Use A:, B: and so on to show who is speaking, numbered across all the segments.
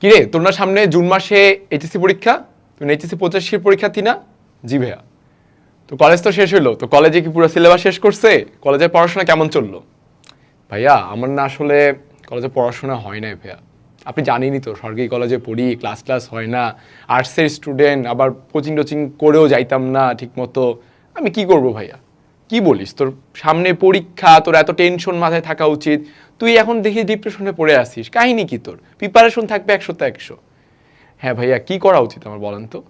A: কিরে, তোর সামনে জুন মাসে এইচএসসি পরীক্ষা? তুই এইচএসসি পঁচাশির পরীক্ষার্থী না? জি ভাইয়া। তো কলেজ তো শেষ হইল, তো কলেজে কি পুরো সিলেবাস শেষ করছে? কলেজের পড়াশোনা কেমন চলল? ভাইয়া, আমার না আসলে কলেজে পড়াশোনা হয় নাই ভাইয়া। আপনি জানেনই তো সরকারি কলেজে পড়ি ক্লাস ক্লাস হয় না। আর্টসের স্টুডেন্ট আবার কোচিং টোচিং করেও যাইতাম না ঠিকমতো। আমি কি করব ভাইয়া? কি বলিস? তোর সামনে পরীক্ষা, তোর এত টেনশন মাথায় থাকা উচিত। তুই এখন দেখি ডিপ্রেশনে পড়ে আসিস কাহিনী কি তোর? প্রিপারেশন থাকবে একশোতে একশো। হ্যাঁ ভাইয়া, কি করা উচিত আমার বলেন তো?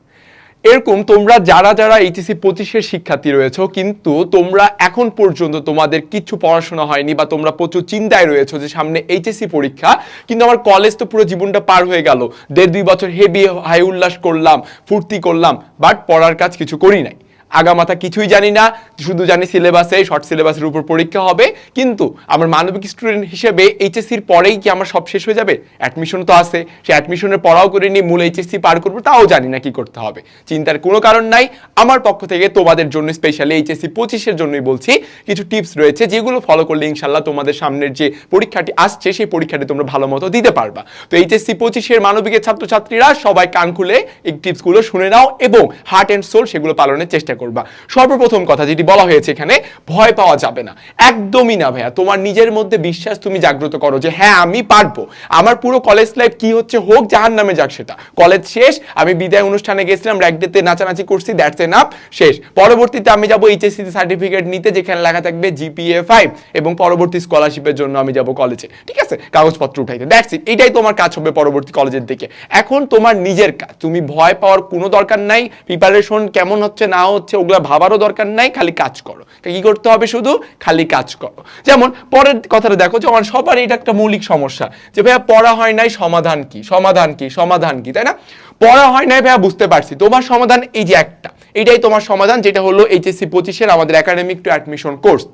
A: এরকম তোমরা যারা যারা এইচএসসি পঁচিশের শিক্ষার্থী রয়েছো, কিন্তু তোমরা এখন পর্যন্ত তোমাদের কিছু পড়াশোনা হয়নি বা তোমরা প্রচুর চিন্তায় রয়েছো যে সামনে এইচএসসি পরীক্ষা, কিন্তু আমার কলেজ তো পুরো জীবনটা পার হয়ে গেল। দেড় দুই বছর হেভি হাই উল্লাস করলাম, ফুর্তি করলাম বাট পড়ার কাজ কিছু করি নাই। আগামাথা কিছুই জানি না, শুধু জানি সিলেবাসে শর্ট সিলেবাসের উপর পরীক্ষা হবে। কিন্তু আমার মানবিক স্টুডেন্ট হিসেবে এইচএসসির পরেই কি আমার সব শেষ হয়ে যাবে? অ্যাডমিশন তো আছে, সে অ্যাডমিশনের পড়াও করে নিয়ে মূল এইচএসসি পার করব, তাও জানি না কি করতে হবে। চিন্তার কোনো কারণ নাই। আমার পক্ষ থেকে তোমাদের জন্য স্পেশালি এইচএসসি পঁচিশের জন্যই বলছি, কিছু টিপস রয়েছে, যেগুলো ফলো করলে ইনশাল্লাহ তোমাদের সামনের যে পরীক্ষাটি আসছে, সেই পরীক্ষাটি তোমরা ভালো মতো দিতে পারবা। তো এইচএসসি পঁচিশের মানবিকের ছাত্রছাত্রীরা সবাই কান খুলে এই টিপসগুলো শুনে নাও এবং হার্ট অ্যান্ড সোল সেগুলো পালনের চেষ্টা করবা। সর্বপ্রথম কথা যেটি বলা হয়েছে এখানে, ভয় পাওয়া যাবে না। একদমই না ভাইয়া। তোমার নিজের মধ্যে বিশ্বাস তুমি জাগ্রত করো যে হ্যাঁ আমি পারব। আমার পুরো কলেজ লাইফ কি হচ্ছে হোক, জাহান নামে যাক সেটা। কলেজ শেষ, আমি বিদায় অনুষ্ঠানে গেছিলাম র্যাক ডেতে নাচানাচি করছি দ্যাটস এন আপ শেষ। পরবর্তীতে আমি যাব এইচএসসি সার্টিফিকেট নিতে, যেখানে লেখা থাকবে জিপিএ ফাইভ এবং পরবর্তী স্কলারশিপের জন্য আমি যাব কলেজে ঠিক আছে? কাগজপত্র উঠাইতে। দ্যাটস ইট এটাই তোমার কাজ হবে পরবর্তী কলেজের দিকে। এখন তোমার নিজের কাজ। তুমি ভয় পাওয়ার কোনো দরকার নাই। প্রিপারেশন কেমন হচ্ছে, না হচ্ছে ওগুলা ভাবারও দরকার নাই, খালি কাজ করো। কি করতে হবে শুধু? খালি কাজ করো। যেমন, পরের কথাটা দেখো যে, আমার সবারই এটা একটা মৌলিক সমস্যা যে, ভাইয়া, পড়া হয় নাই, সমাধান কি? সমাধান কি? সমাধান কি? তাই না? পড়া হয় নাই, ভাইয়া, বুঝতে পারছি। তোমার সমাধান এই যে একটা। এটাই তোমার সমাধান, যেটা হলো এইচএসসি পঁচিশের আমাদের একাডেমিক টু অ্যাডমিশন কোর্স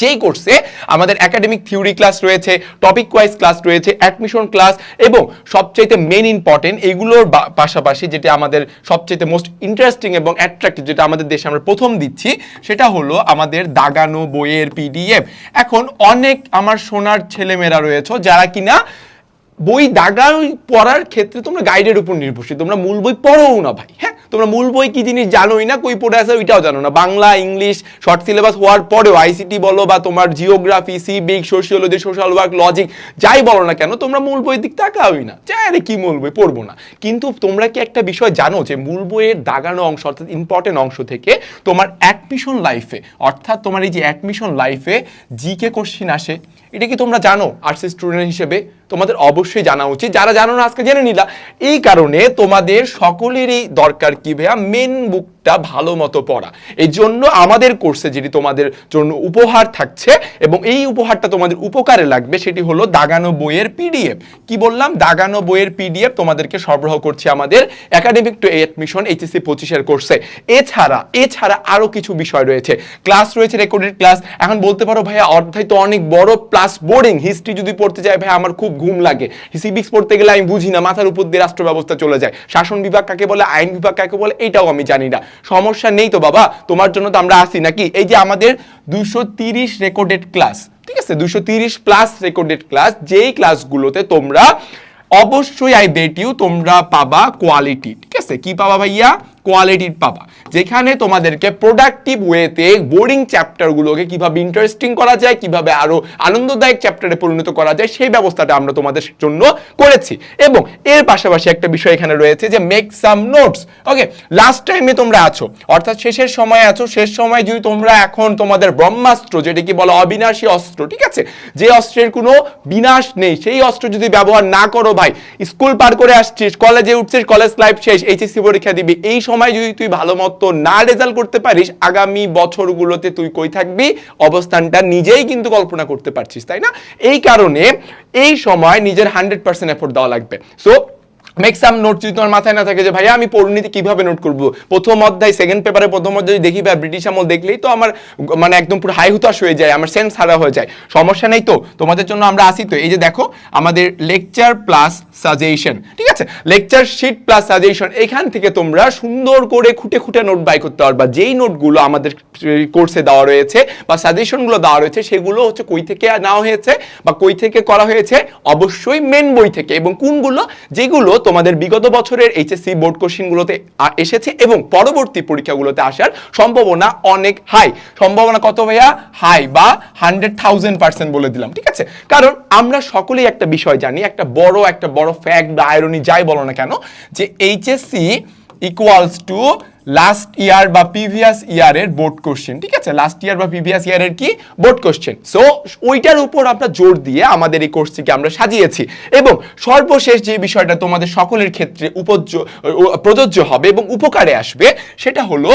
A: যেই কোর্সে আমাদের একাডেমিক থিওরি ক্লাস রয়েছে টপিক ওয়াইজ ক্লাস রয়েছে অ্যাডমিশন ক্লাস এবং সবচাইতে মেন ইম্পর্টেন্ট এগুলোর পাশাপাশি যেটা আমাদের সবচাইতে মোস্ট ইন্টারেস্টিং এবং অ্যাট্রাক্টিভ যেটা আমাদের দেশে আমরা প্রথম দিচ্ছি, সেটা হলো আমাদের দাগানো বইয়ের পিডিএফ এখন অনেক আমার সোনার ছেলেমেয়েরা রয়েছে যারা কিনা বই দাগা পড়ার ক্ষেত্রে তোমরা গাইডের উপর নির্ভরশীল। তোমরা মূল বই পড়োও না ভাই হ্যাঁ? তোমরা মূল বই কি জিনিস জানোই না? কই পড়ে আছে ওইটাও জানো না। বাংলা, ইংলিশ শর্ট সিলেবাস হওয়ার পরেও আইসিটি বলো বা তোমার geography civic sociology social work logic যাই বলো না কেন, তোমরা মূল বইয়ের দিক তাকাওই না। চাই আরে কি মূল বই? পড়ব না। কিন্তু তোমরা কি একটা বিষয় জানো যে মূল বইয়ের দাগানো অংশ অর্থাৎ ইম্পর্টেন্ট অংশ থেকে তোমার অ্যাডমিশন লাইফে অর্থাৎ তোমার এই যে অ্যাডমিশন লাইফে জিকে কোশ্চিন আসে, এটা কি তোমরা জানো? আর্টস স্টুডেন্ট হিসেবে? তোমাদের অবশ্যই জানা উচিত। যারা জানো না, আজকে জেনে নিলা। এই কারণে তোমাদের সকলেরই দরকার কি ভাইয়া? মেন বুকটা ভালো মতো পড়া। এই জন্য আমাদের কোর্সে যেটি তোমাদের জন্য উপহার থাকছে এবং এই উপহারটা তোমাদের উপকারে লাগবে সেটি হলো দাগানো বইয়ের পিডিএফ কি বললাম? দাগানো বইয়ের পিডিএফ তোমাদেরকে সরবরাহ করছে আমাদের একাডেমিক টু এডমিশন এইচএসসি পঁচিশের কোর্সে এছাড়া এছাড়া আরও কিছু বিষয় রয়েছে। ক্লাস রয়েছে রেকর্ডেড ক্লাস এখন বলতে পারো ভাইয়া, অধ্যায় তো অনেক বড় প্লাস বোরিং হিস্ট্রি যদি পড়তে যাই ভাই আমার খুব ঘুম লাগে। সিভিক্স পড়তে গেলে আমি বুঝি না, মাথার উপর দিয়ে রাষ্ট্র ব্যবস্থা চলে যায়। শাসন বিভাগ কাকে বলে, আইন বিভাগ কাকে বলে, এটাও আমি জানি না। সমস্যা নেই তো বাবা? তোমার জন্য তো আমরা আসি নাকি? এই যে আমাদের দুশো তিরিশ রেকর্ডেড ক্লাস ঠিক আছে? দুশো তিরিশ প্লাস রেকর্ডেড ক্লাস যেই ক্লাসগুলোতে তোমরা অবশ্যই আই বেট ইউ তোমরা পাবা কোয়ালিটি ঠিক আছে? কি পাবা ভাইয়া? কোয়ালিটির পাবা। যেখানে তোমাদেরকে প্রোডাক্টিভ ওয়েতে বোরিং চ্যাপ্টারগুলোকে কীভাবে ইন্টারেস্টিং করা যায়, কীভাবে আরও আনন্দদায়ক চ্যাপ্টারে পরিণত করা যায়, সেই ব্যবস্থাটা আমরা তোমাদের জন্য করেছি। এবং এর পাশাপাশি একটা বিষয় এখানে রয়েছে যে make some notes okay last টাইমে তোমরা আছো, অর্থাৎ শেষের সময় আছো, শেষ সময় যদি তোমরা এখন তোমাদের ব্রহ্মাস্ত্র যেটা কি বলো অবিনাশী অস্ত্র, ঠিক আছে? যে অস্ত্রের কোনো বিনাশ নেই, সেই অস্ত্র যদি ব্যবহার না করো ভাই, স্কুল পার করে আসছিস কলেজে উঠছিস কলেজ লাইফ শেষ এইচএসসি পরীক্ষা দিবি, এই সময় যদি তুই ভালো মতো না রেজাল্ট করতে পারিস, আগামী বছরগুলোতে তুই কই থাকবি? অবস্থানটা নিজেই কিন্তু কল্পনা করতে পারছিস, তাই না? এই কারণে এই সময় নিজের হান্ড্রেড পার্সেন্ট এফোর্ট দেওয়া লাগবে। সো মেক সাম নোট যদি তোমার মাথায় না থাকে যে, ভাইয়া, আমি পরিণতি কীভাবে নোট করব? প্রথম অধ্যায় সেকেন্ড পেপারে প্রথম অধ্যায় দেখি ভাই ব্রিটিশ আমল দেখলেই তো আমার মানে একদম পুরো হাই হুতাশ হয়ে যায়, আমার সেন্স হারা হয়ে যায়। সমস্যা নেই তো? তোমাদের জন্য আমরা আসি তো? এই যে দেখো, আমাদের লেকচার প্লাস সাজেশন ঠিক আছে? লেকচার শিট প্লাস সাজেশন এখান থেকে তোমরা সুন্দর করে খুঁটে খুঁটে নোট বাই করতে পারবা। যেই নোটগুলো আমাদের কোর্সে দেওয়া রয়েছে বা সাজেশনগুলো দেওয়া রয়েছে, সেগুলো হচ্ছে কই থেকে নেওয়া হয়েছে বা কই থেকে করা হয়েছে? অবশ্যই মেন বই থেকে। এবং কোনগুলো? যেগুলো তোমাদের বিগত বছরের এইচএসসি বোর্ড কোশ্চিনগুলোতে এসেছে এবং পরবর্তী পরীক্ষাগুলোতে আসার সম্ভাবনা অনেক হাই সম্ভাবনা কত ভাইয়া? হাই বা হান্ড্রেড থাউজেন্ড পার্সেন্ট বলে দিলাম, ঠিক আছে? কারণ আমরা সকলেই একটা বিষয় জানি, একটা বড় একটা বড় ফ্যাক্ট বা আয়রনি যাই বলো না কেন, যে HSC equals to last year বা প্রিভিয়াস ইয়ারের বোর্ড কোশ্চেন ঠিক আছে? লাস্ট ইয়ার বা প্রিভিয়াস ইয়ারের কি? বোর্ড কোশ্চেন সো ওইটার উপর আমরা জোর দিয়ে আমাদের এই কোর্সটিকে আমরা সাজিয়েছি। এবং সর্বশেষ যে বিষয়টা তোমাদের সকলের ক্ষেত্রে উপজ্য প্রযোজ্য হবে এবং উপকারে আসবে, সেটা হলো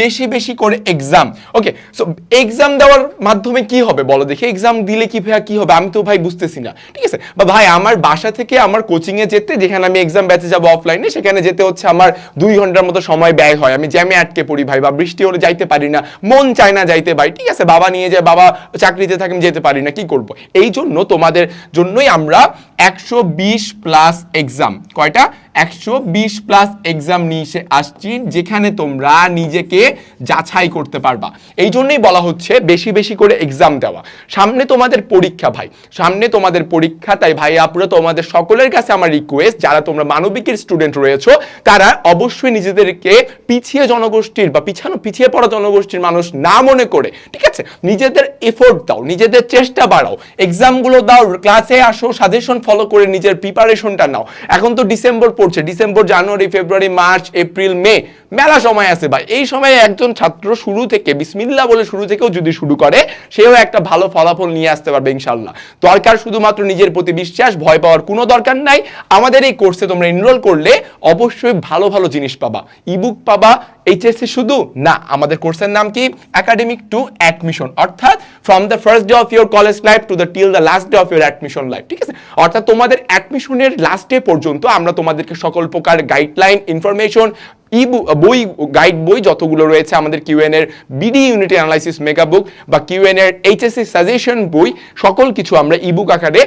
A: বেশি বেশি করে এক্সাম ওকে সো এক্সাম দেওয়ার মাধ্যমে কি হবে বলো দেখি? এক্সাম দিলে কি ভাইয়া কি হবে? আমি তো ভাই বুঝতেছি না, ঠিক আছে? বা ভাই, আমার বাসা থেকে আমার কোচিং এ যেতে, যেখানে আমি এক্সাম ব্যাচে যাব অফলাইনে সেখানে যেতে হচ্ছে আমার দুই ঘণ্টার মতো সময় ব্যয় হয়। আমি জ্যামে আটকে পড়ি ভাই বা বৃষ্টি হলে যাইতে পারি না, মন চায় না যাইতে ভাই, ঠিক আছে, বাবা নিয়ে যায়, বাবা চাকরিতে থাকে, আমি যেতে পারি না, কি করব? এই জন্য তোমাদের জন্যই আমরা একশো বিশ প্লাস এক্সাম কয়টা? একশো বিশ প্লাস এক্সাম নিয়ে আসছি, যেখানে তোমরা নিজেকে যাচাই করতে পারবা। এই জন্যই বলা হচ্ছে বেশি বেশি করে এক্সাম দেওয়া। সামনে তোমাদের পরীক্ষা ভাই। সামনে তোমাদের পরীক্ষা, তাই ভাই আপুরা, তোমাদের সকলের কাছে আমার রিকোয়েস্ট যারা তোমরা মানবিকের স্টুডেন্ট তারা অবশ্যই নিজেদেরকে পিছিয়ে জনগোষ্ঠীর বা পিছানো, পিছিয়ে পড়া জনগোষ্ঠীর মানুষ না মনে করে, ঠিক আছে? নিজেদের এফোর্ট দাও, নিজেদের চেষ্টা বাড়াও। এক্সামগুলো দাও ক্লাসে আসো সাজেশন ফলো করে নিজের প্রিপারেশনটা নাও। এখন তো ডিসেম্বর পড়ছে December January February March April May মেলা সময় আছে ভাই। এই সময়ে একজন ছাত্র শুরু থেকে বিসমিল্লা বলে শুরু থেকেও যদি শুরু করে, সেও একটা ভালো ফলাফল নিয়ে আসতে পারবে ইনশাল্লাহ দরকার শুধুমাত্র নিজের প্রতি বিশ্বাস, ভয় পাওয়ার কোনো দরকার নাই। আমাদের এই কোর্সে তোমরা এনরোল করলে অবশ্যই ভালো ভালো জিনিস পাবা। ইবুক পাবা এইচএসসি শুধু? না, আমাদের কোর্সের নাম কি? একাডেমিক টু অ্যাডমিশন অর্থাৎ from the first day of your college life to the till the last day of your admission life ঠিক আছে? অর্থাৎ তোমাদের অ্যাডমিশনের লাস্ট ডে পর্যন্ত আমরা তোমাদেরকে সকল প্রকার গাইডলাইন ইনফরমেশন ই বই গাইড বই যতগুলো রয়েছে আমাদের কিউএন এর BD unity analysis mega book বা কিউএন এর এইচএসসি সাজেশন বই, সকল কিছু আমরা ইবুক আকারে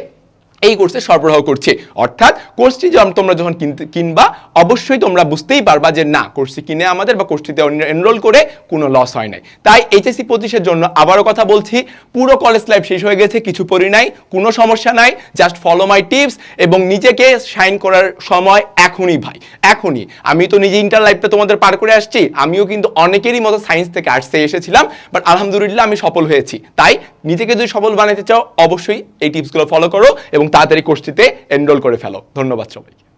A: এই কোর্সে সরবরাহ করছে। অর্থাৎ কোর্সটি তোমরা যখন কিনতে- কিনবা, অবশ্যই তোমরা বুঝতেই পারবা যে না কোর্সটি কিনে আমাদের বা কোর্সটিতে এনরোল করে কোনো লস হয় নাই। তাই এইচএসসি পঁচিশের জন্য আবারও কথা বলছি, পুরো কলেজ লাইফ শেষ হয়ে গেছে, কিছু পড়ি নাই, কোনো সমস্যা নাই জাস্ট ফলো মাই টিপস এবং নিজেকে সাইন করার সময় এখনই ভাই, এখনই। আমি তো নিজে ইন্টার লাইফটা তোমাদের পার করে আসছি, আমিও কিন্তু অনেকেরই মতো সায়েন্স থেকে আর্টসে এসেছিলাম বাট আলহামদুলিল্লাহ আমি সফল হয়েছি। তাই নিজেকে যদি সবল বানাতে চাও, অবশ্যই এই টিপসগুলো ফলো করো এবং তাড়াতাড়ি কোর্সটিতে এনরোল করে ফেলো। ধন্যবাদ সবাইকে।